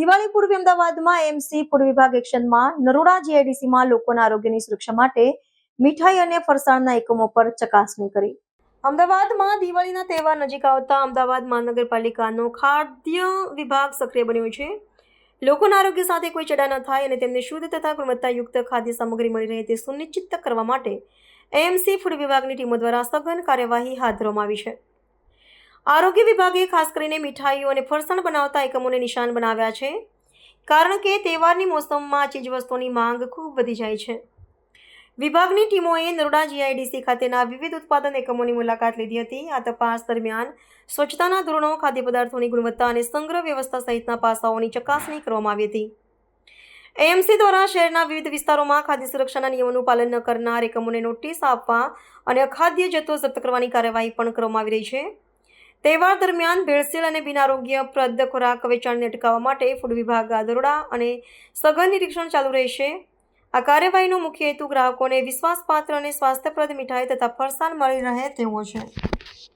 દિવાળી પૂર્વે અમદાવાદમાં MC food વિભાગ એક્શનમાં નરોડા જીઆઈડીસીમાં લોકોના આરોગ્યની સુરક્ષા માટે મીઠાઈ અને ફરસાણના એકમો પર ચકાસણી કરી. અમદાવાદમાં દિવાળીના તહેવાર નજીક આવતા અમદાવાદ મહાનગરપાલિકાનો ખાદ્ય વિભાગ સક્રિય બન્યો છે. લોકોના આરોગ્ય સાથે કોઈ ચડા ન થાય અને તેમને શુદ્ધ તથા ગુણવત્તાયુક્ત ખાદ્ય સામગ્રી મળી રહે તે સુનિશ્ચિત કરવા માટે એએમસી ફૂડ વિભાગની ટીમો દ્વારા સઘન કાર્યવાહી હાથ ધરવામાં આવી છે. આરોગ્ય વિભાગે ખાસ કરીને મીઠાઈઓ અને ફરસાણ બનાવતા એકમોને નિશાન બનાવ્યા છે. કારણ કે તહેવારની મોસમમાં ચીજવસ્તુઓની માંગ ખૂબ વધી જાય છે. વિભાગની ટીમોએ નરોડા જીઆઈડીસી ખાતેના વિવિધ ઉત્પાદન એકમોની મુલાકાત લીધી હતી. આ તપાસ દરમિયાન સ્વચ્છતાના ધોરણો ખાદ્ય પદાર્થોની ગુણવત્તા અને સંગ્રહ વ્યવસ્થા સહિતના પાસાઓની ચકાસણી કરવામાં આવી હતી. એએમસી દ્વારા શહેરના વિવિધ વિસ્તારોમાં ખાદ્ય સુરક્ષાના નિયમોનું પાલન ન કરનાર એકમોને નોટિસ આપવા અને અખાદ્ય જથ્થો જપ્ત કરવાની કાર્યવાહી પણ કરવામાં આવી રહી છે. તહેવાર દરમિયાન ભેળસેળ અને બિનઆરોગ્યપ્રદ ખોરાક વેચાણને અટકાવવા માટે ફૂડ વિભાગ દરોડા અને સઘન નિરીક્ષણ ચાલુ રહેશે. આ કાર્યવાહીનો મુખ્ય હેતુ ગ્રાહકોને વિશ્વાસપાત્ર અને સ્વાસ્થ્યપ્રદ મીઠાઈ તથા ફરસાણ મળી રહે તેવો છે.